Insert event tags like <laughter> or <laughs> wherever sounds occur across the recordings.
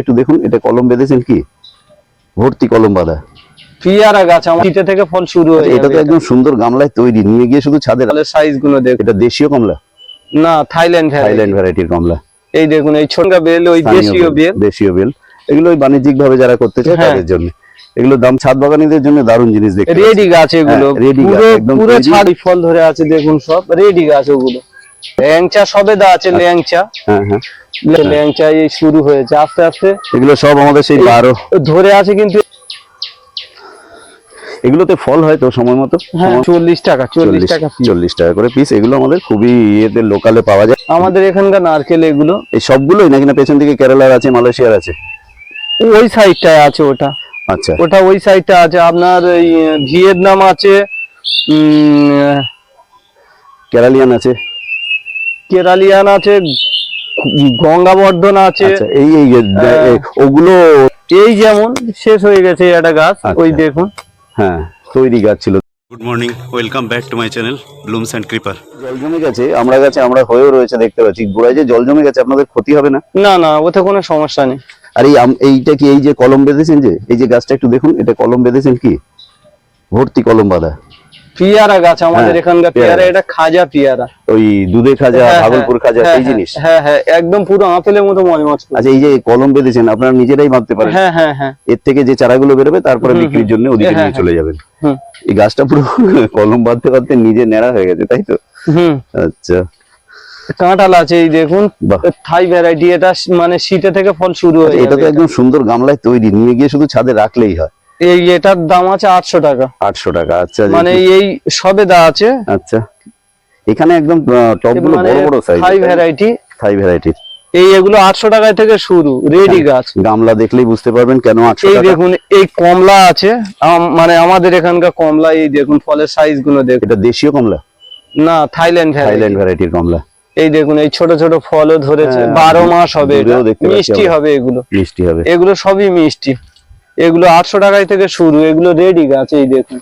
একটু দেখুন এটা কলম বেঁধেছেন কি? ভর্তি কলম বাঁধা। পিয়ারা গাছ আমার শীতে থেকে ফল শুরু হয়ে এটা তো একদম সুন্দর গামলায় তৈরি। নিয়ে গিয়ে শুধু ছাদের সাইজগুলো দেখ এটা দেশীয় কমলা না থাইল্যান্ড থাইল্যান্ড ভ্যারাইটির কমলা এই দেখুন এই ছোটকা বেল ওই দেশীয় বেল দেশীয় বেল। এগুলো বাণিজ্যিক ভাবে যারা করতে চায় হ্যাঁ। তাদের জন্য। এগুলো দাম ছাদ বাগানীদের জন্য দারুণ জিনিস দেখতে রেডি গাছ এগুলো। হ্যাঁ, পুরো পুরো। ফল ধরে আছে দেখুন সব। রেডি গাছ ওগুলো। ল্যাংচা সবেদা আছে ল্যাংচা। হ্যাঁ হ্যাঁ। ল্যাংচা এই শুরু হয়েছে আস্তে আস্তে। এগুলো সব আমাদের সেই বারো। ধরে আছে কিন্তু এগুলোতে ফল হয় তো সময় মতো? হ্যাঁ চল্লিশ টাকা চল্লিশ টাকা। চল্লিশ টাকা করে পিস এগুলো আমাদের খুবই ইয়েতে লোকালে পাওয়া যায়। আমাদের এখানকার নারকেল এগুলো। এই সবগুলোই নাকি না পেছন দিকে কেরালার আছে মালয়েশিয়ার আছে? ওই সাইডটায় আছে ওটা। আচ্ছা। ওটা ওই সাইডটা আছে। আপনার ভিয়েতনাম আছে কেরালিয়ান আছে? কেরালিয়ান আছে গঙ্গাবর্ধন আছে আচ্ছা এই এই। ওগুলো এই যেমন শেষ হয়ে গেছে একটা গাছ আচ্ছা। ওই দেখুন। হ্যাঁ তৈরি গাছ ছিল। Good morning welcome back to my channel blooms and creeper জল জমে গেছে আমরা গাছে আমরা হয়েও রয়েছে দেখতে পাচ্ছি। গোড়ায় যে জল জমে গেছে আপনাদের ক্ষতি হবে না? না না ওতে কোনো সমস্যা নেই। আর এই এইটা কি এই যে কলম বেঁধেছেন যে এই যে গাছটা একটু দেখুন এটা কলম বেঁধেছেন কি? ভর্তি কলম বাঁধা। পিয়ারা গাছ আমাদের হ্যাঁ, এখানকার পেয়ারা এটা খাজা পিয়ারা। ওই দুধে খাজা হ্যাঁ, ভাগলপুর খাজা হ্যাঁ, এই জিনিস? হ্যাঁ হ্যাঁ একদম পুরো আপেলের মতো মজমজ। আচ্ছা এই যে কলম বেঁধেছেন আপনারা নিজেরাই বাঁধতে পারেন। হ্যাঁ হ্যাঁ হ্যাঁ। এর থেকে যে চারাগুলো বেরোবে তারপরে বিক্রির জন্য ওদিকে হ্যাঁ, নিয়ে চলে যাবেন। এই গাছটা পুরো <laughs> কলম বাঁধতে বাঁধতে নিজে নেড়া হয়ে গেছে তাই তো? আচ্ছা। কাঁঠাল আছে এই দেখুন থাই ভ্যারাইটি এটা মানে শীতে থেকে ফল শুরু হয়ে এটা তো একদম সুন্দর গামলায় তৈরি নিয়ে গিয়ে শুধু ছাদে রাখলেই হয়। এই এটার দাম আছে আটশো টাকা। আটশো টাকা আচ্ছা মানে এই সবেদা আছে। আচ্ছা। এখানে একদম টপগুলো মানে বড় বড় সাইজ থাই ভ্যারাইটি থাই ভ্যারাইটির এই এগুলো আটশো টাকায় থেকে শুরু রেডি গাছ। গামলা দেখলেই বুঝতে পারবেন কেন আটশো এই দেখুন এই কমলা আছে। মানে আমাদের এখানকার কমলা এই দেখুন ফলের সাইজগুলো দেখুন। এটা দেশীয় কমলা? না থাইল্যান্ড থাইল্যান্ড ভ্যারাইটির কমলা। এই দেখুন এই ছোট ছোট ফলও ধরেছে। হ্যাঁ, বারো মাস হবে মিষ্টি হবে এগুলো। মিষ্টি হবে। এগুলো সবই মিষ্টি। এগুলো আটশো টাকায় থেকে শুরু এগুলো রেডি গাছ এই দেখুন।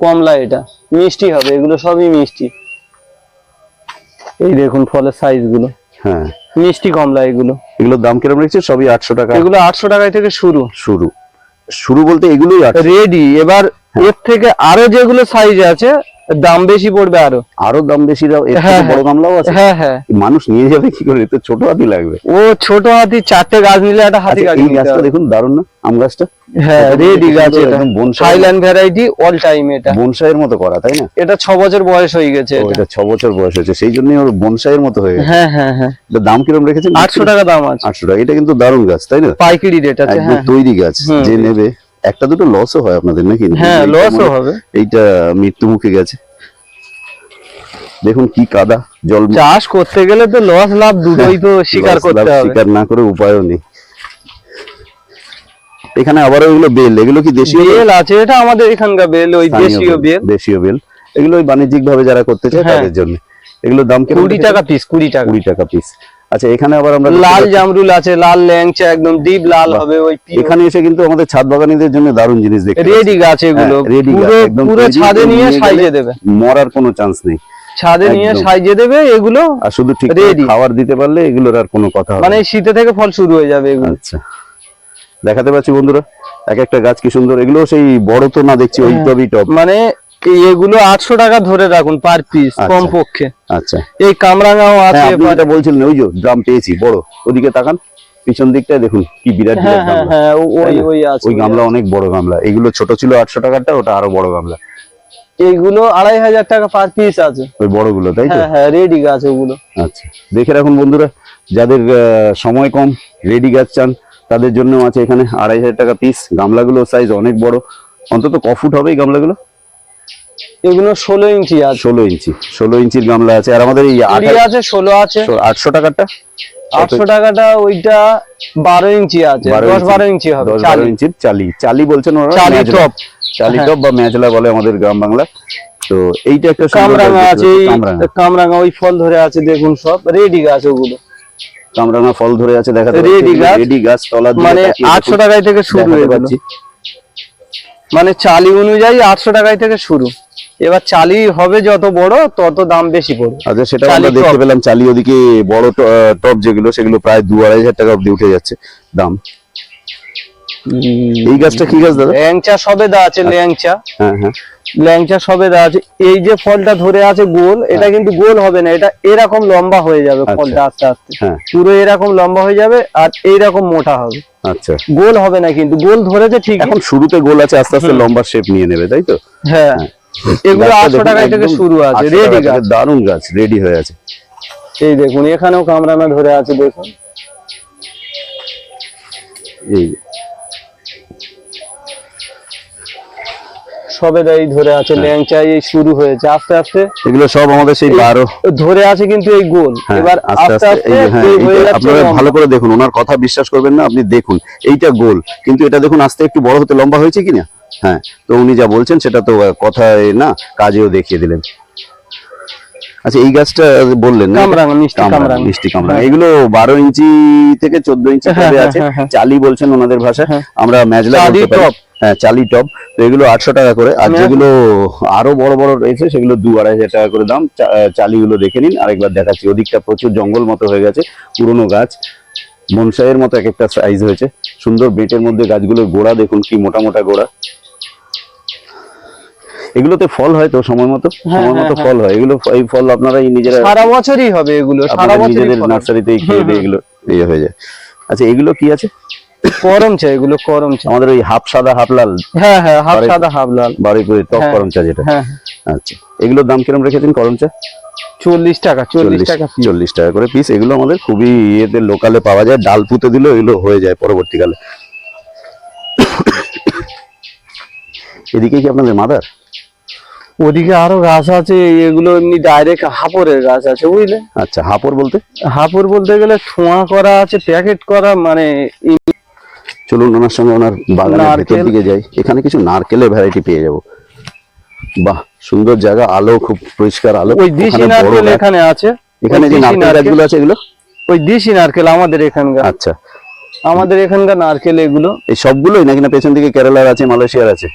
কমলা এটা মিষ্টি হবে এগুলো সবই মিষ্টি। এই দেখুন ফলের সাইজগুলো। হ্যাঁ। মিষ্টি কমলা এগুলো। এগুলোর দাম কীরকম রেখেছে? সবই আটশো টাকা। এগুলো আটশো টাকায় থেকে শুরু। শুরু। শুরু বলতে এগুলোই রেডি এবার এর থেকে আরও যেগুলো সাইজ আছে দাম বেশি পড়বে আরও। আরও দাম বেশি হ্যাঁ, বড় গামলাও আছে। হ্যাঁ হ্যাঁ। মানুষ নিয়ে যাবে কি করে? তো ছোট হাতি লাগবে। ও ছোট হাতি চারটে গাছ নিলে একটা হাতি আচ্ছা, গাছ এই গাছটা দেখুন দারুণ না? আম গাছটা? হ্যাঁ রেডি গাছ এটা থাইল্যান্ড ভ্যারাইটি অল টাইম এটা। বনসাইয়ের মতো করা তাই না? এটা ছ বছর বয়স হয়ে গেছে এটা। বছর বয়স হয়েছে সেই জন্যই ওর বনসাইয়ের মতো হয়ে গেছে। হ্যাঁ হ্যাঁ হ্যাঁ। এটা দাম কীরকম রেখেছেন? আটশো টাকা দাম আছে। টাকা এটা কিন্তু দারুণ গাছ তাই না? পাইকারি রেট আছে হ্যাঁ। তৈরি গাছ যে নেবে। একটা দুটো লসও হয় আপনাদের নাকি? হ্যাঁ লসও হবে। এইটা মৃত্যু মুখে গেছে। দেখুন কি কাদা জল চাষ করতে গেলে তো লস লাভ দুটোই তো স্বীকার করতে হবে। স্বীকার না করে উপায়ও নেই। এখানে আবার ওইগুলো বেল এগুলো কি দেশীয় বেল? আছে এটা আমাদের এখানকার বেল ওই দেশীয় বেল দেশীয় বেল। এগুলো ওই বাণিজ্যিক ভাবে যারা করতে চায় হ্যাঁ। তাদের জন্য। এগুলোর দাম কীরকম কুড়ি টাকা পিস কুড়ি টাকা। কুড়ি টাকা পিস আচ্ছা এখানে আবার আমরা লাল জামরুল আছে লাল ল্যাংচা একদম ডিপ লাল হবে ওই এখানে এসে কিন্তু আমাদের ছাদ বাগানীদের জন্য দারুণ জিনিস দেখতে রেডি গাছ এগুলো। হ্যাঁ, গাছ, পুরো একদম পুরো ছাদে নিয়ে সাইজে দেবে। মরার কোনো চান্স নেই। ছাদে নিয়ে। সাইজে দেবে এগুলো আর শুধু ঠিক। খাবার দিতে পারলে এগুলোর আর কোনো কথা মানে শীতে থেকে ফল শুরু হয়ে যাবে এগুলো। আচ্ছা। দেখাতে পাচ্ছি বন্ধুরা এক একটা গাছ কি সুন্দর। এগুলো সেই বড় তো না দেখছি ওই হ্যাঁ। টবই টব। মানে এই- এগুলো আটশো টাকা ধরে রাখুন পার পিস আচ্ছা। আচ্ছা। এই কামরাঙাও হ্যাঁ আছে আপনি যেটা বলছিলেন ওই যে ড্রাম পেয়েছি বড়। ওদিকে তাকান পিছন দিকটায় দেখুন কি বিরাট হ্যাঁ হ্যাঁ ওই ওই আছে ওই গামলা অনেক বড় গামলা। এগুলো ছোট ছিল আটশো টাকারটা ওটা আরও বড় গামলা। এইগুলো আড়াই হাজার টাকা পার পিস আছে। ওই বড়গুলো তাই তো? হ্যাঁ রেডি গাছ ওগুলো। আচ্ছা। দেখে রাখুন বন্ধুরা যাদের আহ, সময় কম রেডি গাছ চান তাদের জন্য আছে এখানে আড়াই হাজার টাকা পিস গামলাগুলো সাইজ অনেক বড়। অন্তত ক ফুট হবে এই গামলাগুলো? এগুলো ষোলো ইঞ্চি আছে। ষোলো ইঞ্চি ষোলো ইঞ্চির গামলা আছে। আর আমাদের এই আছে ষোলো আছে। আটশো টাকারটা আটশো টাকাটা ওইটা বারো ইঞ্চি আছে। দশ ইঞ্চি। বারো ইঞ্চি হবে দশ বারো ইঞ্চির চালি। চালি বলছেন ওরা চালি টপ। চালি হ্যাঁ। টপ বা ম্যাজলা বলে আমাদের গ্রাম বাংলা। তো এইটা একটা কামরাঙা আছে কামরাঙা। ওই ফল ধরে আছে দেখুন সব। রেডি গাছ ওগুলো। কামরাঙা ফল ধরে আছে দেখা Ready গাছ। রেডি গাছ তলা মানে আটশো টাকায় থেকে শুরু এগুলো। পাচ্ছি। মানে চালি অনুযায়ী আটশো টাকায় থেকে শুরু। এবার চালি হবে যত বড় তত দাম বেশি পড়বে। আচ্ছা সেটা আমরা দেখতে পেলাম চালি ওদিকে বড় টপ যেগুলো সেগুলো প্রায় দু আড়াই হাজার টাকা অব্দি উঠে যাচ্ছে দাম। এই গাছটা কি গাছ দাদা? ল্যাংচা সবেদা আছে ল্যাংচা। হ্যাঁ হ্যাঁ। ল্যাংচা সবেদা আছে। এই যে ফলটা ধরে আছে গোল এটা কিন্তু গোল হবে না এটা এরকম লম্বা হয়ে যাবে আচ্ছা। ফলটা আস্তে আস্তে। হ্যাঁ। পুরো এরকম লম্বা হয়ে যাবে আর এইরকম মোটা হবে। আচ্ছা। গোল হবে না কিন্তু গোল ধরেছে ঠিক এখন শুরুতে গোল আছে আস্তে আস্তে লম্বা শেপ নিয়ে নেবে তাই তো? হ্যাঁ। এগুলো গাছটা আটশো দেখুন, টাকা থেকে শুরু আছে রেডি গাছ। গাছ রেডি হয়ে আছে। এই দেখুন এখানেও কামরাঙা ধরে আছে দেখুন। এই সবেদা এই ধরে আছে হ্যাঁ। ল্যাংচা এই শুরু হয়েছে। আস্তে আস্তে এগুলো সব আমাদের সেই বারো। ধরে আছে কিন্তু এই গোল। হ্যাঁ, এবার আস্তে আস্তে হ্যাঁ, আপনারা ভালো করে দেখুন ওনার কথা বিশ্বাস করবেন না আপনি দেখুন। এইটা গোল কিন্তু এটা দেখুন আস্তে একটু বড় হতে লম্বা হয়েছে কিনা? হ্যাঁ তো উনি যা বলছেন সেটা তো কথায় না কাজেও দেখিয়ে দিলেন। আচ্ছা এই গাছটা বললেন মিষ্টি কামরাঙা, কামরাঙা। এগুলো বারো ইঞ্চি থেকে চোদ্দ ইঞ্চি হ্যাঁ, হ্যাঁ, আছে। হ্যাঁ, হ্যাঁ। চালি বলছেন ওনাদের ভাষায়। আমরা ম্যাজলা। হ্যাঁ চালি টপ। তো এগুলো আটশো টাকা করে। আর যেগুলো আরও বড় বড় রয়েছে সেগুলো দু আড়াই হাজার টাকা করে দাম। চালিগুলো দেখে নিন। আরেকবার দেখাচ্ছি। ওদিকটা প্রচুর জঙ্গল মতো হয়ে গেছে। পুরনো গাছ। মনসাইয়ের মতো এক একটা সাইজ হয়েছে। সুন্দর বেটের মধ্যে গাছগুলোর গোড়া দেখুন কি মোটা মোটা গোড়া। এগুলোতে ফল হয় তো সময় মতো? হ্যাঁ, সময় মতো হ্যাঁ, ফল হয়। এগুলো এই ফল আপনারাই নিজেরা সারা বছরই হবে এগুলো সারা বছরই নিজেদের নার্সারিতেই খেয়ে দিয়ে এগুলো ইয়ে হয়ে যায়। আচ্ছা এগুলো কি আছে? করম চা এগুলো করম চা। আমাদের ওই হাফ সাদা হাফ লাল। হ্যাঁ হ্যাঁ হাফ সাদা হাফ লাল। বারুইপুরের টক হ্যাঁ। করম চা যেটা। হ্যাঁ। আচ্ছা এগুলোর দাম কিরম রেখেছেন করম চা? চল্লিশ টাকা চল্লিশ টাকা চল্লিশ টাকা করে পিস এগুলো আমাদের খুবই ইয়েতে লোকালে পাওয়া যায়। ডাল পুঁতে দিলেও এগুলো হয়ে যায় পরবর্তীকালে। এদিকে কি আপনাদের মাদার ওদিকে আরও গাছ আছে এগুলো এমনি ডাইরেক্ট হাপড়ের গাছ আছে বুঝলে? আচ্ছা হাপর বলতে? হাপড় বলতে গেলে ছোঁয়া করা আছে প্যাকেট করা মানে চলুন ওনার সঙ্গে ওনার বাগানের ভেতর দিকে যাই। এখানে কিছু নারকেলের ভ্যারাইটি পেয়ে যাব। বাহ সুন্দর জায়গা আলো খুব পরিষ্কার আলো। ওই দেশি নারকেল এখানে আছে। এখানে যে নারকেল- গাছগুলো আছে এগুলো? ওই দেশি নারকেল আমাদের এখানকার। আচ্ছা। আমাদের এখানকার নারকেল এগুলো। এই সবগুলোই নাকি না পেছন দিকে কেরালার আছে মালয়েশিয়ার আছে?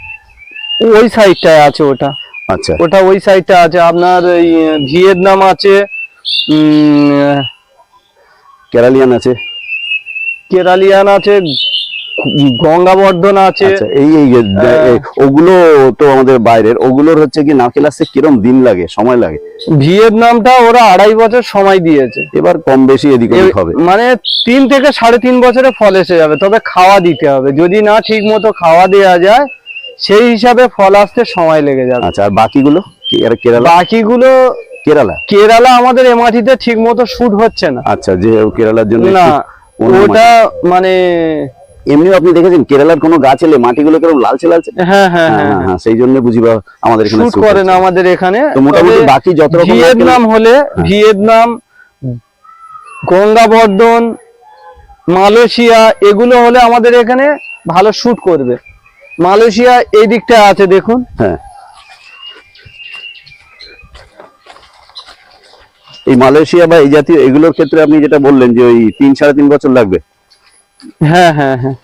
ওই সাইডটায় আছে ওটা। আচ্ছা। ওটা ওই সাইডটা আছে। আপনার ভিয়েতনাম আছে কেরালিয়ান আছে। কেরালিয়ান আছে গঙ্গাবর্ধন আছে। আচ্ছা এই। এই, ওগুলো তো আমাদের বাইরের। ওগুলোর হচ্ছে কি নারকেল আসতে কিরম দিন লাগে সময় লাগে? ভিয়েতনামটা ওরা আড়াই বছর সময় দিয়েছে। এবার কম বেশি এদিক হবে। মানে তিন থেকে সাড়ে তিন বছরে ফল এসে যাবে তবে খাওয়া দিতে হবে। যদি না ঠিক মতো খাওয়া দেওয়া যায় সেই হিসাবে ফল আসতে সময় লেগে যাবে। আচ্ছা আর বাকিগুলো? কেরালা? বাকিগুলো কেরালা? কেরালা আমাদের এ মাটিতে ঠিক মতো শুট হচ্ছে না। আচ্ছা যে কেরালার জন্য না ওটা মানে এমনি আপনি দেখেছেন কেরালার কোনো গাছ এলে মাটিগুলো কেরম লালচে লালচে? হ্যাঁ হ্যাঁ হ্যাঁ হ্যাঁ হ্যাঁ, হ্যাঁ সেই জন্য বুঝি বা আমাদের এখানে শুট করে না আমাদের এখানে। তো মোটামুটি বাকি যত রকম ভিয়েতনাম হলে। ভিয়েতনাম গঙ্গাবর্ধন মালয়েশিয়া এগুলো হলে আমাদের এখানে ভালো শুট করবে। মালয়েশিয়া এই দিকটা আছে, দেখুন। হ্যাঁ। এই মালয়েশিয়া বা এই জাতীয়, এগুলোর ক্ষেত্রে আপনি যেটা বললেন যে ওই তিন সাড়ে তিন বছর লাগবে। হ্যাঁ হ্যাঁ হ্যাঁ।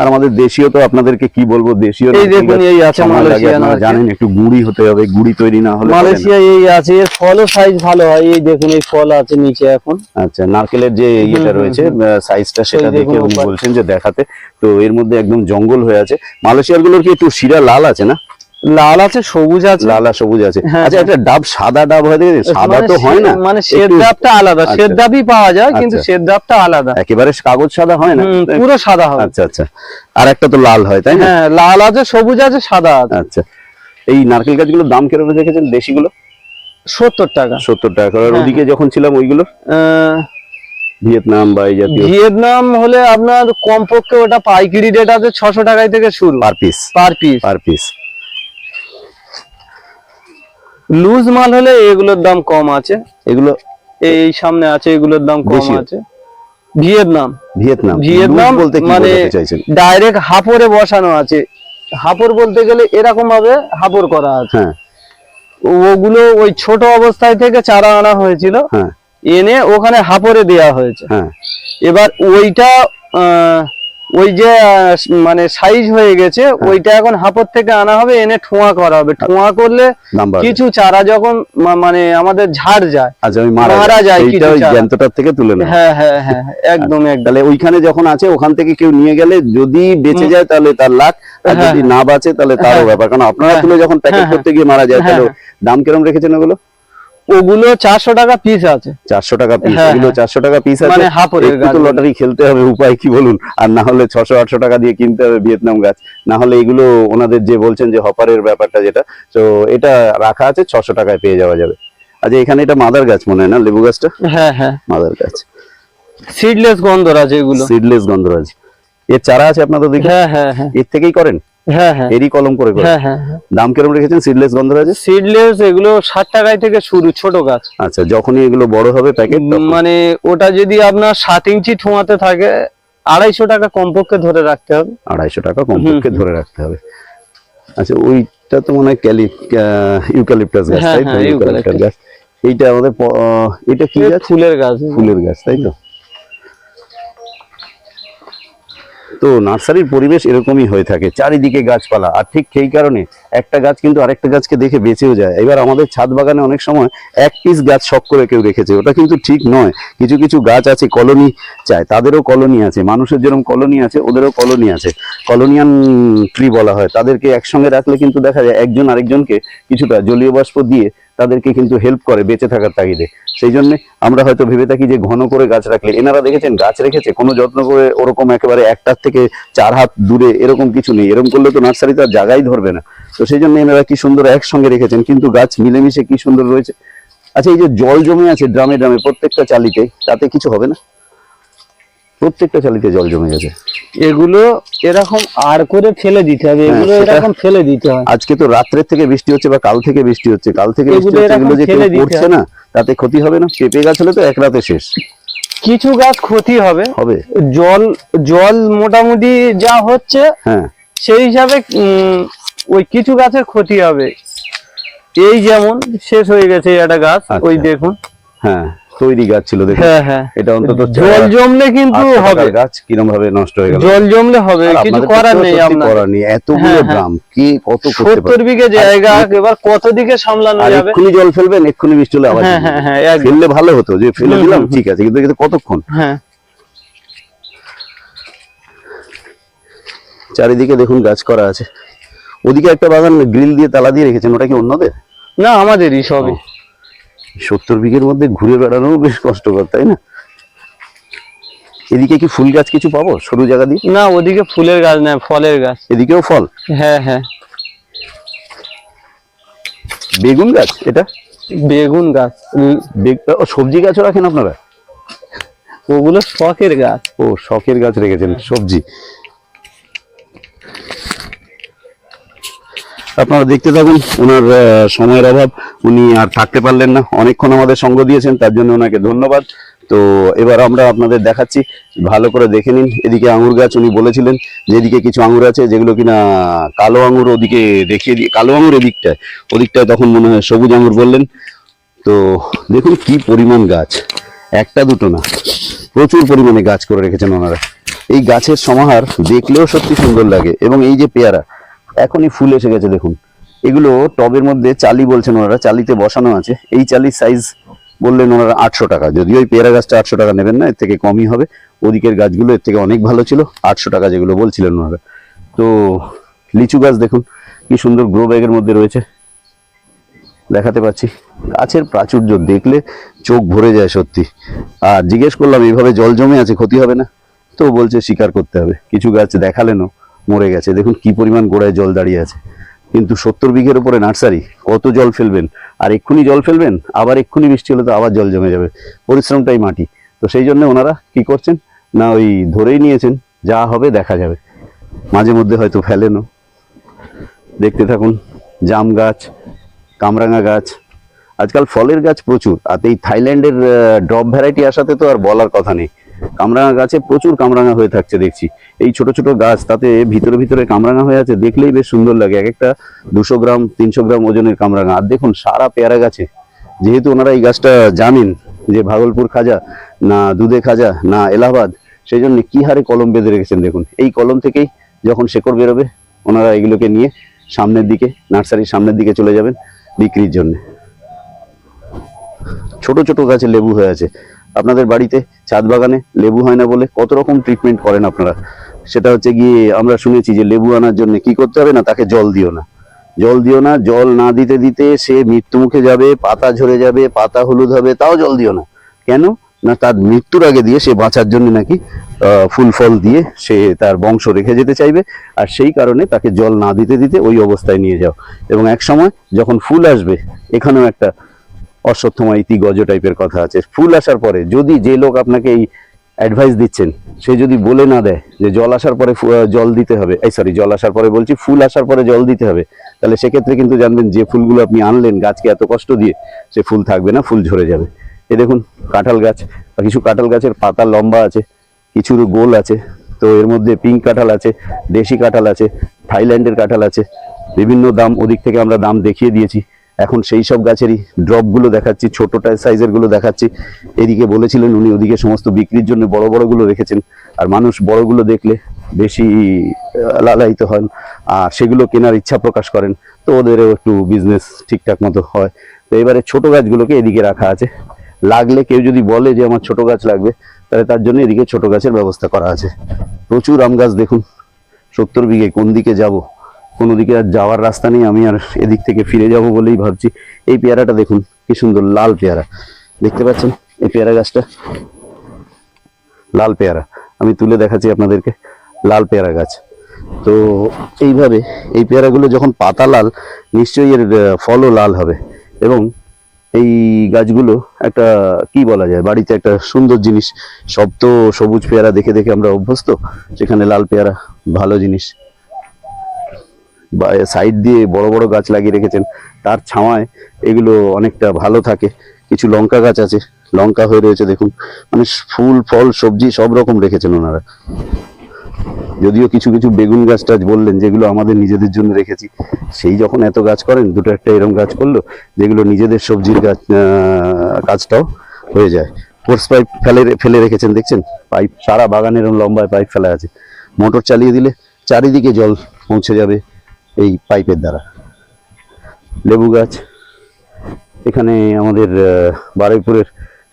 আর আমাদের দেশীয় তো আপনাদেরকে কি বলব দেশীয় এই দেখুন এই আছে মালয়েশিয়া জানেন একটু গুড়ি হতে হবে গুড়ি তৈরি না হলে মালয়েশিয়া এই আছে এর ফলও সাইজ ভালো হয় এই দেখুন এই ফল আছে নিচে এখন। আচ্ছা নারকেলের যে ইয়েটা রয়েছে সাইজটা সেটা দেখে উনি বলছেন যে দেখাতে। তো এর মধ্যে একদম জঙ্গল হয়ে আছে। মালয়েশিয়ারগুলোর কি একটু শিরা লাল আছে না? লাল আছে সবুজ আছে। লাল আর সবুজ আছে। হ্যাঁ, আচ্ছা একটা ডাব সাদা ডাব হয় দেখেছেন? সাদা মানে তো হয় না। মানে শ্বেত ডাবটা আলাদা আচ্ছা। ডাবই পাওয়া যায় কিন্তু আচ্ছা। ডাবটা আলাদা। একেবারে কাগজ সাদা হয় না? পুরো সাদা হবে আচ্ছা আচ্ছা। আর একটা তো লাল হয় তাই না? হ্যাঁ লাল আছে সবুজ আছে সাদা আছে। আচ্ছা। এই নারকেল গাছগুলোর দাম কীরকম দেখেছেন? দেশিগুলো? সত্তর টাকা। সত্তর টাকা আর হ্যাঁ। ওদিকে যখন ছিলাম ওইগুলো? ভিয়েতনাম বা এই জাতীয়। ভিয়েতনাম হলে আপনার কমপক্ষে ওটা পাইকারি রেট আছে ছশো টাকায় থেকে শুরু। Per piece per piece per piece loose মাল হলে এগুলোর দাম কম আছে। এগুলো এই সামনে আছে এগুলোর দাম কম আছে। ভিয়েতনাম। ভিয়েতনাম। ভিয়েতনাম বলতে মানে ডাইরেক্ট হাপরে বসানো আছে। হাপড় বলতে গেলে এরকম ভাবে হাপড় করা আছে। হ্যাঁ। ওগুলো ওই ছোট অবস্থায় থেকে চারা আনা হয়েছিল। হ্যাঁ। এনে ওখানে হাপড়ে দেয়া হয়েছে। হ্যাঁ। এবার ওইটা আহ, ওই যে মানে সাইজ হয়ে গেছে হ্যাঁ। ওইটা এখন হাপর থেকে আনা হবে এনে ঠোঁয়া করা হবে। ঠোঁয়া করলে কিছু চারা যখন মানে আমাদের ঝাড় যায় আচ্ছা ওই মারা মারা যায় কিছু জ্যান্তটার থেকে তুলে নেয় হ্যাঁ হ্যাঁ হ্যাঁ একদম একদম। তাহলে ওইখানে যখন আছে ওখান থেকে কেউ নিয়ে গেলে যদি বেঁচে যায় তাহলে তার লাখ আর হ্যাঁ, যদি না বাঁচে তাহলে তারও হ্যাঁ। ব্যাপার। কারণ আপনারা হ্যাঁ, তুলে যখন প্যাকেট হ্যাঁ, করতে গিয়ে মারা যায় হ্যাঁ, তাহলে দাম কিরম রেখেছেন ওগুলো? ওগুলো চারশো টাকা পিস আছে। চারশো টাকা পিস হ্যাঁ, এগুলো হ্যাঁ। চারশো টাকা পিস আছে। মানে একটু লটারি খেলতে হবে উপায় কি বলুন? আর না হলে ছশো আটশো টাকা দিয়ে কিনতে হবে ভিয়েতনাম গাছ। না হলে এগুলো ওনাদের যে বলছেন যে হপারের ব্যাপারটা যেটা তো এটা রাখা আছে ছশো টাকায় পেয়ে যাওয়া যাবে। আচ্ছা এখানে এটা মাদার গাছ মনে হয় না লেবু গাছটা? হ্যাঁ হ্যাঁ। মাদার গাছ। সিডলেস গন্ধর আছে এগুলো। সিডলেস গন্ধরাজ। এর চারা আছে আপনাদের দিকে হ্যাঁ হ্যাঁ হ্যাঁ। এর থেকেই করেন? হ্যাঁ হ্যাঁ। এরই কলম করে করে। হ্যাঁ হ্যাঁ হ্যাঁ। দাম কিরম রেখেছেন? সিডলেস গন্ধরাজের সিডলেস এগুলো ষাট টাকায় থেকে শুরু ছোট গাছ। আচ্ছা যখনই এগুলো বড় হবে প্যাকেট মানে ওটা যদি আপনার সাত ইঞ্চি ঠোঁয়াতে থাকে আড়াইশো টাকা কমপক্ষে ধরে রাখতে হবে। আড়াইশো টাকা কমপক্ষে ধরে রাখতে হবে। আচ্ছা ওইটা তো মনে হয় ক্যালি ইউক্যালিপটাস গাছ তাই তো? ইউক্যালিপটাস গাছ। এইটা আমাদের এটা কি গাছ? ফুলের গাছ। ফুলের গাছ তাই তো? তো নার্সারির পরিবেশ এরকমই হয়ে থাকে, চারিদিকে গাছপালা। আর ঠিক সেই কারণে একটা গাছ কিন্তু আরেকটা গাছকে দেখে বেঁচেও যায়। এবার আমাদের ছাদ বাগানে অনেক সময় এক পিস গাছ শখ করে কেউ রেখেছে, ওটা কিন্তু ঠিক নয়। কিছু কিছু গাছ আছে কলোনি চায়, তাদেরও কলোনি আছে, মানুষের যেরকম কলোনি আছে, ওদেরও কলোনি আছে। কলোনিয়ান ট্রি বলা হয়, তাদেরকে একসঙ্গে রাখলে কিন্তু দেখা যায় একজন আরেকজনকে কিছুটা জলীয় বাষ্প দিয়ে তাদেরকে কিন্তু হেল্প করে বেঁচে থাকার তাগিদে সেই জন্য আমরা হয়তো ভেবে থাকি যে ঘন করে গাছ রাখলে, এনারা দেখেছেন গাছ রেখেছে, কোনো যত্ন করে ওরকম একেবারে একটার থেকে চার হাত দূরে এরকম কিছু নেই। এরকম করলে তো নার্সারি তার জায়গাই ধরবে না। তো সেই জন্য এনারা কি সুন্দর একসঙ্গে রেখেছেন, কিন্তু গাছ মিলেমিশে কি সুন্দর রয়েছে? আচ্ছা এই যে জল জমে আছে ড্রামে ড্রামে প্রত্যেকটা চালিতে, তাতে কিছু হবে না? প্রত্যেকটা চালিতে জল জমে গেছে এগুলো এরকম আর করে ফেলে দিতে হবে হ্যাঁ, এগুলো এরকম ফেলে দিতে হয়। আজকে তো রাত্রের থেকে বৃষ্টি হচ্ছে বা কাল থেকে বৃষ্টি হচ্ছে কাল থেকে বৃষ্টি হচ্ছে এগুলো যে কেউ করছে না তাতে ক্ষতি হবে না। পেঁপে গাছ হলে তো এক রাতে শেষ। কিছু গাছ ক্ষতি হবে। হবে। জল জল মোটামুটি যা হচ্ছে হ্যাঁ। সেই হিসাবে ওই কিছু গাছের ক্ষতি হবে। এই যেমন শেষ হয়ে গেছে একটা গাছ আচ্ছা। ওই দেখুন। হ্যাঁ। তৈরি গাছ ছিল দেখুন। হ্যাঁ হ্যাঁ। এটা অন্তত জল জমলে কিন্তু হবে। গাছ কিরম ভাবে নষ্ট হয়ে গেল। জল জমলে হবে কিছু করার নেই আপনার। করার নেই এতগুলো হ্যাঁ। গ্রাম কি কত করতে সত্তর পারে বিঘে জায়গা এবার কত দিকে সামলানো যাবে? এক্ষুনি জল ফেলবেন এক্ষুনি বৃষ্টি হলে আবার হ্যাঁ হ্যাঁ হ্যাঁ ফেললে ভালো হতো যে ফেলে দিলাম ঠিক আছে কিন্তু কিন্তু কতক্ষণ? হ্যাঁ। চারিদিকে দেখুন গাছ করা আছে। ওদিকে একটা বাগান গ্রিল দিয়ে তালা দিয়ে রেখেছেন ওটা কি অন্যদের? না আমাদেরই সবই। সত্তর বিঘের মধ্যে ঘুরে বেড়ানো বেশ কষ্টকর তাই না? এদিকে কি ফুল গাছ কিছু পাবো? সরু জায়গা দিয়ে? না ওদিকে ফুলের গাছ না ফলের গাছ। এদিকেও ফল? হ্যাঁ হ্যাঁ। বেগুন গাছ এটা? বেগুন গাছ। সবজি গাছও রাখেন আপনারা? ওগুলো শখের গাছ। ও শখের গাছ রেখেছেন সবজি। আপনারা দেখতে থাকুন, ওনার সময়ের অভাব, উনি আর থাকতে পারলেন না। অনেকক্ষণ আমাদের সঙ্গ দিয়েছেন, তার জন্য ওনাকে ধন্যবাদ। তো এবার আমরা আপনাদের দেখাচ্ছি, ভালো করে দেখে নিন। এদিকে আঙুর গাছ উনি বলেছিলেন যে এদিকে কিছু আঙুর আছে, যেগুলো কিনা কালো আঙুর ওদিকে দেখিয়ে দিয়ে কালো আঙুর এদিকটায়, ওদিকটায় তখন মনে হয় সবুজ আঙুর বললেন। তো দেখুন কি পরিমাণ গাছ, একটা দুটো না, প্রচুর পরিমাণে গাছ করে রেখেছেন ওনারা। এই গাছের সমাহার দেখলেও সত্যি সুন্দর লাগে, এবং এই যে পেয়ারা এখনই ফুল এসে গেছে, দেখুন। এগুলো টবের মধ্যে চালি বলছেন ওনারা, চালিতে বসানো আছে। এই চালির সাইজ বললেন ওনারা আটশো টাকা। যদিও ওই পেয়ারা গাছটা আটশো টাকা নেবেন না, এর থেকে কমই হবে। ওদিকের গাছগুলো এর থেকে অনেক ভালো ছিল, আটশো টাকা যেগুলো বলছিলেন ওনারা। তো লিচু গাছ দেখুন, কি সুন্দর গ্রো ব্যাগের মধ্যে রয়েছে। দেখাতে পাচ্ছি, গাছের প্রাচুর্য দেখলে চোখ ভরে যায় সত্যি। আর জিজ্ঞেস করলাম এইভাবে জল জমে আছে, ক্ষতি হবে না? তো বলছে স্বীকার করতে হবে। কিছু গাছ দেখালেনও মরে গেছে। দেখুন কি পরিমাণ গোড়ায় জল দাঁড়িয়ে আছে। কিন্তু সত্তর বিঘের উপরে নার্সারি, কত জল ফেলবেন? আর এক্ষুনি জল ফেলবেন? আবার এক্ষুনি বৃষ্টি হলে তো আবার জল জমে যাবে। পরিশ্রমটাই মাটি। তো সেই জন্য ওনারা কি করছেন? না, ওই ধরেই নিয়েছেন। যা হবে দেখা যাবে। মাঝে মধ্যে হয়তো ফেলেনও। দেখতে থাকুন, জাম গাছ, কামরাঙা গাছ। আজকাল ফলের গাছ প্রচুর। আর এই থাইল্যান্ডের ড্রপ ভ্যারাইটি আসাতে তো আর বলার কথা নেই। কামরাঙা গাছে প্রচুর কামরাঙা হয়ে থাকছে দেখছি। এই ছোট ছোট গাছ, তাতে ভিতরে ভিতরে কামরাঙা হয়ে আছে, দেখলেই বেশ সুন্দর লাগে। এক একটা দুশো গ্রাম, তিনশো গ্রাম ওজনের কামরাঙা। আর দেখুন, সারা পেয়ারা গাছে, যেহেতু ওনারা এই গাছটা জানেন যে ভাগলপুর খাজা, না দুধে খাজা, না এলাহাবাদ সেই জন্য কি হারে কলম বেঁধে রেখেছেন দেখুন। এই কলম থেকেই যখন শেকড় বেরোবে, ওনারা এগুলোকে নিয়ে সামনের দিকে, নার্সারির সামনের দিকে চলে যাবেন বিক্রির জন্য। ছোট ছোট গাছে লেবু হয়ে আছে। আপনাদের বাড়িতে, ছাদ বাগানে লেবু হয় না বলে কত রকম ট্রিটমেন্ট করেন আপনারা? সেটা হচ্ছে গিয়ে আমরা শুনেছি যে লেবু আনার জন্য কি করতে হবে? না, তাকে জল দিও না। জল দিও না, জল না দিতে দিতে সে মৃত্যু মুখে যাবে, পাতা ঝরে যাবে, পাতা হলুদ হবে, তাও জল দিও না। কেন? না, তার মৃত্যুর আগে দিয়ে সে বাঁচার জন্য নাকি ফুল ফল দিয়ে সে তার বংশ রেখে যেতে চাইবে। আর সেই কারণে তাকে জল না দিতে দিতে ওই অবস্থায় নিয়ে যাও। এবং এক সময় যখন ফুল আসবে, এখানেও একটা অশ্বত্থমা ইতি গজ টাইপের কথা আছে। ফুল আসার পরে যদি যে লোক আপনাকে এই অ্যাডভাইস দিচ্ছেন, সে যদি বলে না দেয় যে জল আসার পরে জল দিতে হবে, এই সরি জল আসার পরে বলছি, ফুল আসার পরে জল দিতে হবে, তাহলে সেক্ষেত্রে কিন্তু জানবেন যে ফুলগুলো আপনি আনলেন গাছকে এত কষ্ট দিয়ে, সে ফুল থাকবে না, ফুল ঝরে যাবে। এ দেখুন, কাঁঠাল গাছ, বা কিছু কাঁঠাল গাছের পাতা লম্বা আছে, কিছু গোল আছে, তো এর মধ্যে পিঙ্ক কাঁঠাল আছে, দেশি কাঁঠাল আছে, থাইল্যান্ডের কাঁঠাল আছে, বিভিন্ন দাম, ওদিক থেকে আমরা দাম দেখিয়ে দিয়েছি। এখন সেই সব গাছেরই ড্রপগুলো দেখাচ্ছি, ছোটটা সাইজেরগুলো দেখাচ্ছি। এদিকে বলেছিলেন উনি ওদিকে সমস্ত বিক্রির জন্য বড় বড়গুলো রেখেছেন। আর মানুষ বড়গুলো দেখলে বেশি লালায়িত হন। আর সেগুলো কেনার ইচ্ছা প্রকাশ করেন, তো ওদেরও একটু বিজনেস ঠিকঠাক মতো হয়। তো এবারে ছোট গাছগুলোকে এদিকে রাখা আছে। লাগলে কেউ যদি বলে যে আমার ছোট গাছ লাগবে, তাহলে তার জন্য এদিকে ছোট গাছের ব্যবস্থা করা আছে। প্রচুর আম গাছ দেখুন, সত্তর বিঘে কোন দিকে যাব? কোনো দিকে আর যাওয়ার রাস্তা নেই, আমি আর এদিক থেকে ফিরে যাব বলেই ভাবছি। এই পেয়ারাটা দেখুন, কি সুন্দর লাল পেয়ারা। দেখতে পাচ্ছেন এই পেয়ারা গাছটা? লাল পেয়ারা। আমি তুলে দেখাচ্ছি আপনাদেরকে, লাল পেয়ারা গাছ। তো এইভাবে এই পেয়ারাগুলো যখন পাতা লাল, নিশ্চয়ই এর ফলও লাল হবে। এবং এই গাছগুলো একটা, কি বলা যায়, বাড়িতে একটা সুন্দর জিনিস। সব তো সবুজ পেয়ারা দেখে দেখে আমরা অভ্যস্ত, সেখানে লাল পেয়ারা ভালো জিনিস। সাইড দিয়ে বড় বড় গাছ লাগিয়ে রেখেছেন, তার ছাওয়ায় এগুলো অনেকটা ভালো থাকে। কিছু লঙ্কা গাছ আছে, লঙ্কা হয়ে রয়েছে দেখুন। মানে ফুল, ফল, সবজি সব রকম রেখেছেন ওনারা। যদিও কিছু কিছু বেগুন গাছ টাছ বললেন, যেগুলো আমাদের নিজেদের জন্য রেখেছি। সেই যখন এত গাছ করেন, দুটো একটা এরকম গাছ করল, যেগুলো নিজেদের সবজির গাছ কাজটাও হয়ে যায়। ফোর্স পাইপ ফেলে ফেলে রেখেছেন, দেখছেন? পাইপ, সারা বাগানের লম্বায় পাইপ ফেলা আছে। মোটর চালিয়ে দিলে চারিদিকে জল পৌঁছে যাবে। এই পাইপের দ্বারা। লেবু গাছ, এখানে আমাদের বারুইপুরের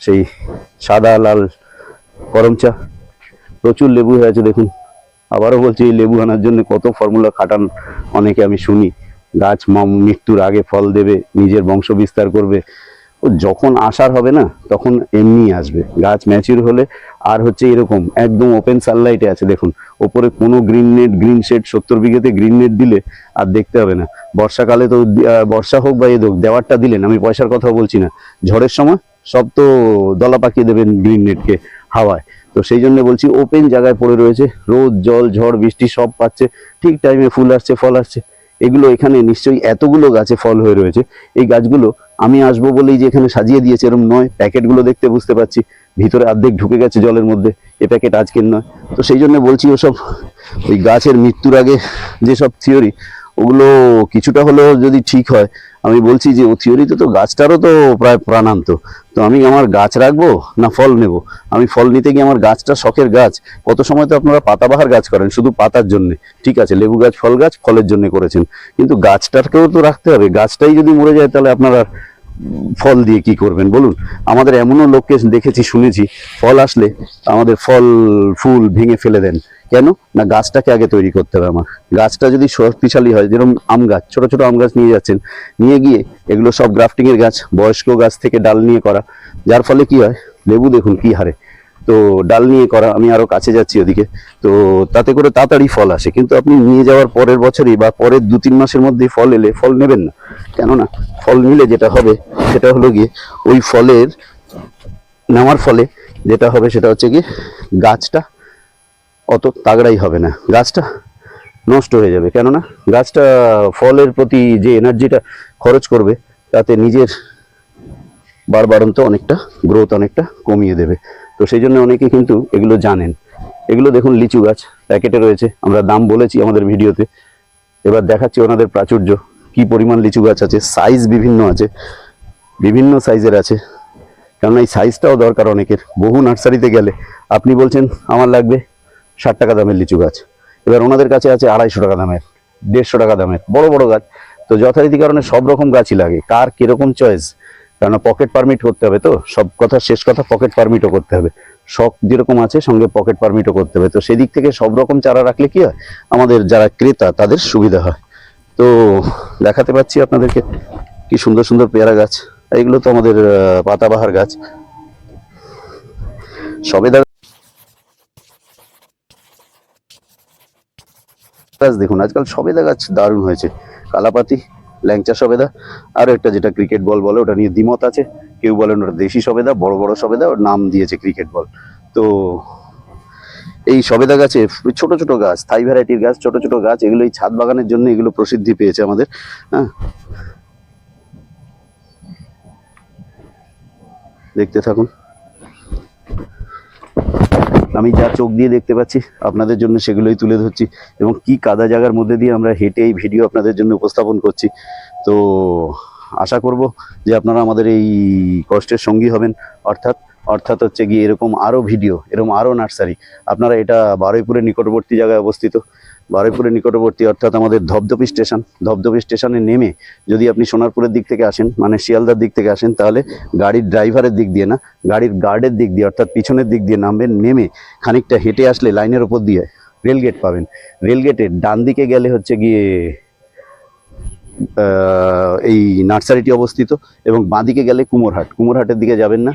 সেই সাদা লাল করমচা, প্রচুর লেবু হয়ে আছে, দেখুন। আবারও বলছি, এই লেবু আনার জন্য কত ফর্মুলা খাটান অনেকে আমি শুনি। গাছ মৃত্যুর আগে ফল দেবে, নিজের বংশ বিস্তার করবে যখন আসার হবে না, তখন এমনি আসবে। গাছ ম্যাচিউর হলে আর হচ্ছে এরকম, একদম ওপেন সানলাইটে আছে। দেখুন, ওপরে কোনো গ্রিন নেট গ্রিন শেড সত্তর বিঘেতে গ্রিন নেট দিলে আর দেখতে হবে না। বর্ষাকালে তো বর্ষা হোক বা এ হোক, দেওয়ারটা দিলেন, আমি পয়সার কথা বলছি না। ঝড়ের সময় সব তো দলা পাকিয়ে দেবেন গ্রিন নেটকে হাওয়ায়। তো সেই জন্য বলছি ওপেন জায়গায় পড়ে রয়েছে। রোদ, জল, ঝড়, বৃষ্টি সব পাচ্ছে। ঠিক টাইমে ফুল আসছে, ফল আসছে। এগুলো এখানে নিশ্চয়ই এতগুলো গাছে ফল হয়ে রয়েছে। এই গাছগুলো আমি আসব বলেই যে এখানে সাজিয়ে দিয়েছে, এরম নয়। প্যাকেটগুলো দেখতে বুঝতে পারছি। ভিতরে অর্ধেক ঢুকে গেছে জলের মধ্যে। এ প্যাকেট আজকের নয়। তো সেই জন্য বলছি ওসব ওই গাছের মৃত্যুর আগে যেসব থিওরি ওগুলো কিছুটা হলেও যদি ঠিক হয়, আমি বলছি যে ও থিওরিতে তো গাছটারও তো প্রায় প্রাণান্ত। তো আমি আমার গাছ রাখব না ফল নেব? আমি ফল নিতে গিয়ে আমার গাছটা শখের গাছ। কত সময় তো আপনারা পাতাবাহার গাছ করেন, শুধু পাতার জন্য। ঠিক আছে, লেবু গাছ, ফল গাছ, ফলের জন্য করেছেন। কিন্তু গাছটাকেও তো রাখতে হবে। গাছটাই যদি মরে যায় তাহলে আপনারা ফল দিয়ে কি করবেন? বলুন, আমাদের এমনও লোককে দেখেছি, শুনেছি, ফল আসলে আমাদের ফল, ফুল ভেঙে ফেলে দেন। কেন? না, গাছটাকে আগে তৈরি করতে হবে আমার। গাছটা যদি শক্তিশালী হয়, যেরকম আম গাছ, ছোট ছোট আম গাছ নিয়ে যাচ্ছেন, নিয়ে গিয়ে এগুলো সব গ্রাফটিং এর গাছ, বয়স্ক গাছ থেকে ডাল নিয়ে করা, যার ফলে কি হয়? লেবু দেখুন কি হারে। তো ডাল নিয়ে করা, আমি আরও কাছে যাচ্ছি ওদিকে। তো তাতে করে তাড়াতাড়ি ফল আসে। কিন্তু আপনি নিয়ে যাওয়ার পরের বছরই বা পরের দু তিন মাসের মধ্যে ফল এলে, ফল নেবেন না। কেননা ফল নিলে যেটা হবে, সেটা হলো গিয়ে ওই ফলের নেওয়ার ফলে যেটা হবে সেটা হচ্ছে গিয়ে গাছটা অত তাগড়াই হবে না। গাছটা নষ্ট হয়ে যাবে। কেননা গাছটা ফলের প্রতি যে এনার্জিটা খরচ করবে, তাতে নিজের বাড়বাড়ন্ত অনেকটা গ্রোথ অনেকটা কমিয়ে দেবে। তো সেই জন্য অনেকে কিন্তু এগুলো জানেন। এগুলো দেখুন লিচু গাছ, প্যাকেটে রয়েছে। আমরা দাম বলেছি আমাদের ভিডিওতে। এবার দেখাচ্ছি ওনাদের প্রাচুর্য। কি পরিমাণ লিচু গাছ আছে সাইজ বিভিন্ন আছে, বিভিন্ন সাইজের আছে। কেননা এই সাইজটাও দরকার অনেকের। বহু নার্সারিতে গেলে আপনি বলছেন, আমার লাগবে ষাট টাকা দামের লিচু গাছ। এবার ওনাদের কাছে আছে আড়াইশো টাকা দামের, দেড়শো টাকা দামের, বড় বড় গাছ। তো যথারীতি কারণে সব রকম গাছই লাগে। কার কীরকম চয়েস কেননা পকেট পারমিট করতে হবে তো। সব কথা, শেষ কথা পকেট পারমিটও করতে হবে। শখ যেরকম আছে, সঙ্গে পকেট পারমিটও করতে হবে। তো সেদিক থেকে সব রকম চারা রাখলে কি হয়? আমাদের যারা ক্রেতা, তাদের সুবিধা হয়। তো দেখাতে পাচ্ছি আপনাদেরকে কি সুন্দর সুন্দর পেয়ারা গাছ। এগুলো তো আমাদের পাতাবাহার গাছ। সবেদা গাছ দেখুন, আজকাল সবেদা গাছ দারুণ হয়েছে। কালাপাতি, ল্যাংচা সবেদা আর একটা যেটা ক্রিকেট বল বলে, ওটা নিয়ে দ্বিমত আছে। কেউ বলেন ওটা দেশি সবেদা বড় বড় সবেদা ওর নাম দিয়েছে ক্রিকেট বল। তো এই সবেদা গাছে ছোট ছোট গাছ, থাই ভ্যারাইটির গাছ, ছোট ছোট গাছ, এগুলো এই ছাদ বাগানের জন্য এগুলো প্রসিদ্ধি পেয়েছে আমাদের। হ্যাঁ। দেখতে থাকুন। আমি যা চোখ দিয়ে দেখতে পাচ্ছি, আপনাদের জন্য সেগুলোই তুলে ধরছি এবং কি কাদা জায়গার মধ্যে দিয়ে আমরা হেঁটে এই ভিডিও আপনাদের জন্য উপস্থাপন করছি। তো আশা করব যে আপনারা আমাদের এই কষ্টের সঙ্গী হবেন, অর্থাৎ অর্থাৎ হচ্ছে গিয়ে এরকম আরও ভিডিও, এরকম আরও নার্সারি। আপনারা এটা বারুইপুরের নিকটবর্তী জায়গায় অবস্থিত। বারুইপুরের নিকটবর্তী অর্থাৎ আমাদের ধবধবি স্টেশন। ধবধবি স্টেশনে নেমে যদি আপনি সোনারপুরের দিক থেকে আসেন মানে শিয়ালদার দিক থেকে আসেন, তাহলে গাড়ির ড্রাইভারের দিক দিয়ে না, গাড়ির গার্ডের দিক দিয়ে অর্থাৎ পিছনের দিক দিয়ে নামবেন, নেমে খানিকটা হেঁটে আসলে লাইনের ওপর দিয়ে রেলগেট পাবেন। রেলগেটের ডান দিকে গেলে হচ্ছে গিয়ে এই নার্সারিটি অবস্থিত এবং বাঁদিকে গেলে কুমোরহাট। কুমোরহাটের দিকে যাবেন না।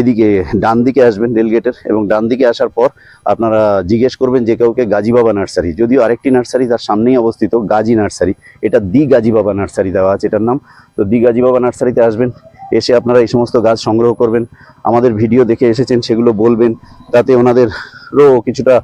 এদিকে ডান দিকে আসবেন রেলগেটের এবং ডান দিকে আসার পর আপনারা জিজ্ঞেস করবেন যে কাউকে গাজী বাবা নার্সারি, যদিও আরেকটি নার্সারি তার সামনেই অবস্থিত, গাজী নার্সারি। এটা দি গাজী বাবা নার্সারি দেওয়া আছে এটার নাম। তো দি গাজী বাবা নার্সারিতে আসবেন, এসে আপনারা এই সমস্ত গাছ সংগ্রহ করবেন, আমাদের ভিডিও দেখে এসেছেন, সেগুলো বলবেন, তাতে ওনাদেরও কিছুটা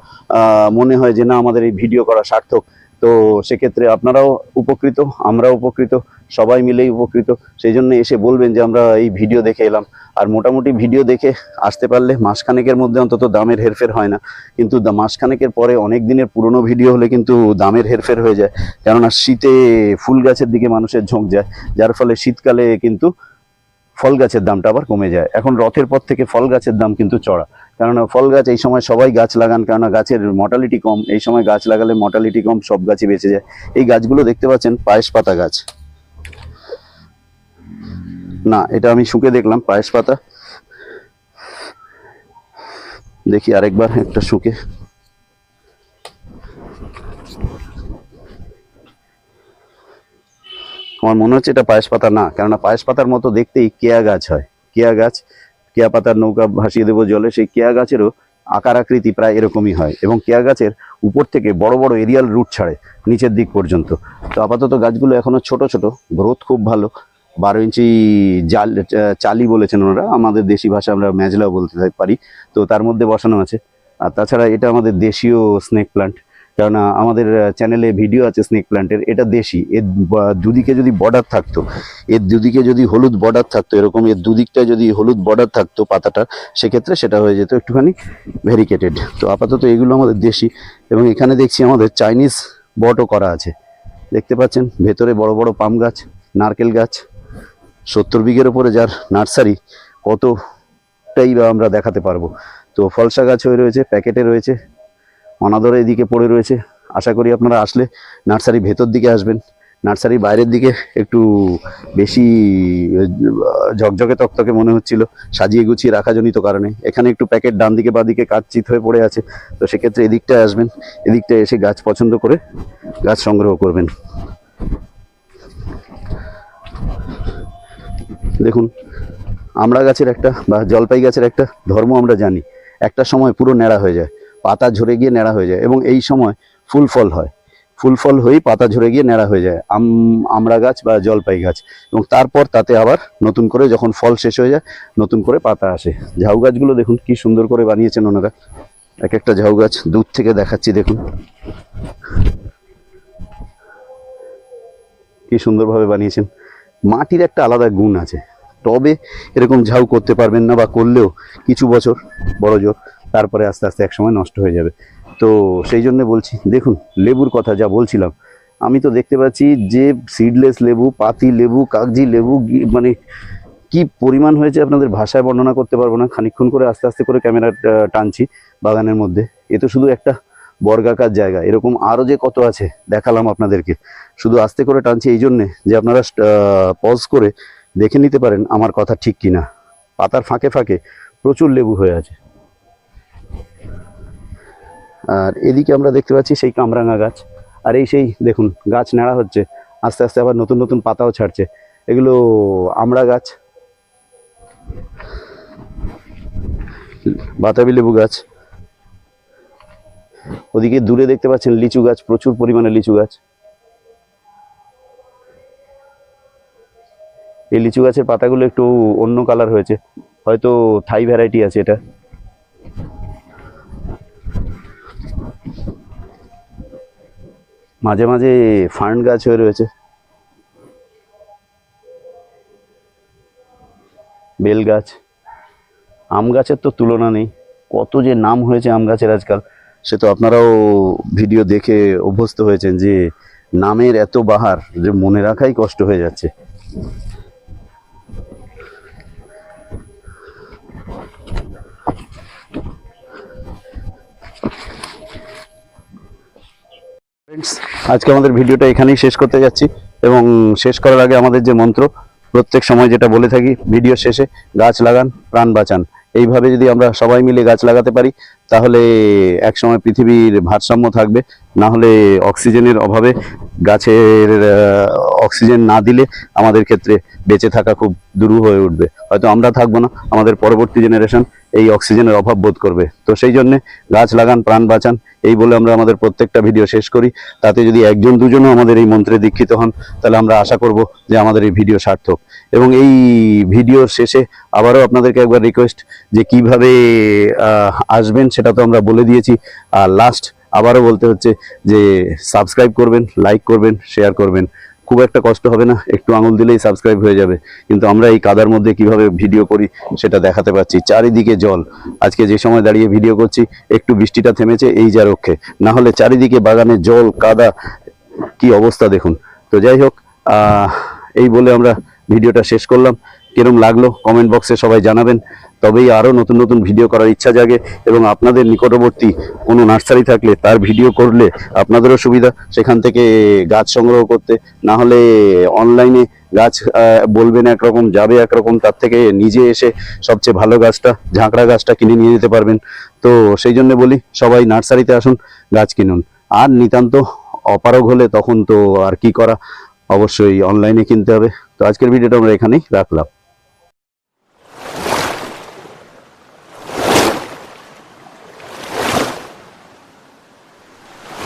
মনে হয় যে না, আমাদের এই ভিডিও করা সার্থক। তো সেক্ষেত্রে আপনারাও উপকৃত, আমরাও উপকৃত, সবাই মিলেই উপকৃত। সেই জন্য এসে বলবেন যে আমরা এই ভিডিও দেখে এলাম। আর মোটামুটি ভিডিও দেখে আসতে পারলে মাসখানেকের মধ্যে অন্তত দামের হেরফের হয় না। কিন্তু মাসখানেকের পরে অনেক দিনের পুরনো ভিডিও হলে কিন্তু দামের হেরফের হয়ে যায়। কেননা শীতে ফুল গাছের দিকে মানুষের ঝোঁক যায়। যার ফলে শীতকালে কিন্তু ফল গাছের দামটা আবার কমে যায়। এখন রথের পর থেকে ফল গাছের দাম কিন্তু চড়া। কেননা ফল গাছ এই সময় সবাই গাছ লাগান, কেননা গাছের মর্টালিটি কম। এই সময় গাছ লাগালে মর্টালিটি কম, সব গাছই বেঁচে যায়। এই গাছগুলো দেখতে পাচ্ছেন, পায়েস পাতা গাছ। না, এটা আমি শুকে দেখলাম, পায়েস পাতা। দেখি আরেকবার একটা শুকে। আমার মনে হচ্ছে এটা পায়েস পাতা না, কেননা পায়েস পাতার মতো দেখতেই কেয়া গাছ হয়। কেয়া গাছ, কেয়া পাতার নৌকা ভাসিয়ে দেবো জলে, সেই কেয়া গাছেরও আকার আকৃতি প্রায় এরকমই হয় এবং কেয়া গাছের উপর থেকে বড় বড় এরিয়াল রুট ছাড়ে নিচের দিক পর্যন্ত। তো আপাতত গাছগুলো এখনও ছোট ছোট গ্রোথ খুব ভালো। বারো ইঞ্চি জাল, চালি বলেছেন ওনারা, আমাদের দেশি ভাষা আমরা ম্যাজলাও বলতে পারি। তো তার মধ্যে বসানো আছে। আর তাছাড়া এটা আমাদের দেশীয় স্নেক প্লান্ট কেননা আমাদের চ্যানেলে ভিডিও আছে স্নেক প্ল্যান্টের এটা দেশি। এর দুদিকে যদি বর্ডার থাকতো, এর দুদিকে যদি হলুদ বর্ডার থাকতো, এরকম এর দুদিকটা যদি হলুদ বর্ডার থাকতো পাতাটার সেক্ষেত্রে সেটা হয়ে যেত একটুখানি ভেরিকেটেড তো আপাতত এগুলো আমাদের দেশি এবং এখানে দেখছি আমাদের চাইনিজ বটও করা আছে। দেখতে পাচ্ছেন, ভেতরে বড় বড় পাম গাছ, নারকেল গাছ, সত্তর বিঘের ওপরে যার নার্সারি, কতটাই বা আমরা দেখাতে পারব। তো ফলসা গাছ হয়ে রয়েছে, প্যাকেটে রয়েছে অনাদরে এদিকে পড়ে রয়েছে। আশা করি আপনারা আসলে নার্সারি ভেতর দিকে আসবেন। নার্সারি বাইরের দিকে একটু বেশি ঝকঝকে তকতকে মনে হচ্ছিল। সাজিয়ে গুছিয়ে রাখা জনিত কারণে। এখানে একটু প্যাকেট ডান দিকে বা দিকে কাটচিত হয়ে পড়ে আছে। তো সেক্ষেত্রে এদিকটায় আসবেন। এদিকটায় এসে গাছ পছন্দ করে গাছ সংগ্রহ করবেন। দেখুন আমরা গাছের একটা বা জলপাই গাছের একটা ধর্ম আমরা জানি। একটা সময় পুরো ন্যাড়া হয়ে যায়। পাতা ঝরে গিয়ে ন্যাড়া হয়ে যায় এবং এই সময় ফুল ফল হয়। ফুল ফল হয়েই পাতা ঝরে গিয়ে ন্যাড়া হয়ে যায়, আম, আমড়া গাছ বা জলপাই গাছ এবং তারপর তাতে আবার নতুন করে যখন ফল শেষ হয়ে যায়, নতুন করে পাতা আসে। ঝাউ গাছগুলো দেখুন কি সুন্দর করে বানিয়েছেন ওনারা। এক একটা ঝাউ গাছ দূর থেকে দেখাচ্ছি, দেখুন। কি সুন্দরভাবে বানিয়েছেন। মাটির একটা আলাদা গুণ আছে। টবে এরকম ঝাউ করতে পারবেন না বা করলেও কিছু বছর, বড় জোর তারপরে আস্তে আস্তে এক সময় নষ্ট হয়ে যাবে। তো সেই জন্য বলছি, দেখুন, লেবুর কথা যা বলছিলাম, আমি তো দেখতে পাচ্ছি যে সিডলেস লেবু, পাতি লেবু, কাগজি লেবু মানে কি পরিমাণ হয়েছে আপনাদের ভাষায় বর্ণনা করতে পারব না। খানিকক্ষণ করে আস্তে আস্তে করে ক্যামেরা টানছি বাগানের মধ্যে। এ তো শুধু একটা বর্গাকার জায়গা, এরকম আরও যে কত আছে দেখালাম আপনাদেরকে। শুধু আস্তে করে টানছি এই জন্যে যে আপনারা পজ করে দেখে নিতে পারেন আমার কথা ঠিক কিনা। পাতার ফাঁকে ফাঁকে প্রচুর লেবু হয়ে আছে। আর এদিকে আমরা দেখতে পাচ্ছি সেই কামরাঙা গাছ। আর এই সেই দেখুন, গাছ নাড়া হচ্ছে। আস্তে আস্তে আবার নতুন নতুন পাতাও ছাড়ছে। এগুলো আমড়া গাছ। বাতাবি লেবু গাছ। ওদিকে দূরে দেখতে পাচ্ছেন লিচু গাছ, প্রচুর পরিমাণে লিচু গাছ। এই লিচু গাছের পাতাগুলো একটু অন্য কালার হয়েছে। হয়তো থাই ভ্যারাইটি আছে এটা। মাঝে মাঝে ফার্ন গাছ হয়ে রয়েছে। বেল গাছ। আম গাছের তো তুলনা নেই। কত যে নাম হয়েছে আম গাছের আজকাল, সে তো আপনারাও ভিডিও দেখে অভ্যস্ত হয়েছেন যে নামের এত বাহার যে মনে রাখাই কষ্ট হয়ে যাচ্ছে। ফ্রেন্ডস আজকে আমাদের ভিডিওটা এখানেই শেষ করতে যাচ্ছি এবং শেষ করার আগে আমাদের যে মন্ত্র, প্রত্যেক সময় যেটা বলে থাকি, ভিডিও শেষে গাছ লাগান, প্রাণ বাঁচান। এইভাবে যদি আমরা সবাই মিলে গাছ লাগাতে পারি তাহলে একসময় পৃথিবীর ভারসাম্য থাকবে। না হলে অক্সিজেনের অভাবে গাছের অক্সিজেন না দিলে আমাদের ক্ষেত্রে বেঁচে থাকা খুব দুরূহ হয়ে উঠবে। হয়তো আমরা থাকব না, আমাদের পরবর্তী জেনারেশন এই অক্সিজেনের অভাব বোধ করবে। তো সেই জন্যে গাছ লাগান, প্রাণ বাঁচান, এই বলে আমরা আমাদের প্রত্যেকটা ভিডিও শেষ করি। তাতে যদি একজন দুজনও আমাদের এই মন্ত্রে দীক্ষিত হন, তাহলে আমরা আশা করব যে আমাদের এই ভিডিও সার্থক। এবং এই ভিডিওর শেষে আবারও আপনাদেরকে একবার রিকোয়েস্ট যে কীভাবে আসবেন সেটা তো আমরা বলে দিয়েছি। আর লাস্ট আবারও বলতে হচ্ছে যে সাবস্ক্রাইব করবেন লাইক করবেন শেয়ার করবেন। খুব একটা কষ্ট হবে না, একটু আঙুল দিলেই সাবস্ক্রাইব হয়ে যাবে। কিন্তু আমরা এই কাদার মধ্যে কীভাবে ভিডিও করি সেটা দেখাতে পাচ্ছি চারিদিকে জল। আজকে যে সময় দাঁড়িয়ে ভিডিও করছি, একটু বৃষ্টিটা থেমেছে, এই যা রক্ষে। না হলে চারিদিকে বাগানে জল, কাদা, কি অবস্থা দেখুন। তো যাই হোক এই বলে আমরা ভিডিওটা শেষ করলাম। কিরম লাগল? কমেন্ট বক্সে সবাই জানাবেন। তবেই আরও নতুন নতুন ভিডিও করার ইচ্ছা জাগে এবং আপনাদের নিকটবর্তী কোনো নার্সারি থাকলে তার ভিডিও করলে আপনাদেরও সুবিধা। সেখান থেকে গাছ সংগ্রহ করতে। না হলে অনলাইনে গাছ বলবেন একরকম, যাবে একরকম, তার থেকে নিজে এসে সবচেয়ে ভালো গাছটা, ঝাঁকড়া গাছটা কিনে নিয়ে যেতে পারবেন। তো সেই জন্য বলি, সবাই নার্সারিতে আসুন, গাছ কিনুন। আর নিতান্ত অপারগ হলে তখন তো আর কি করা? অবশ্যই অনলাইনে কিনতে হবে। তো আজকের ভিডিওটা আমরা এখানেই রাখলাম।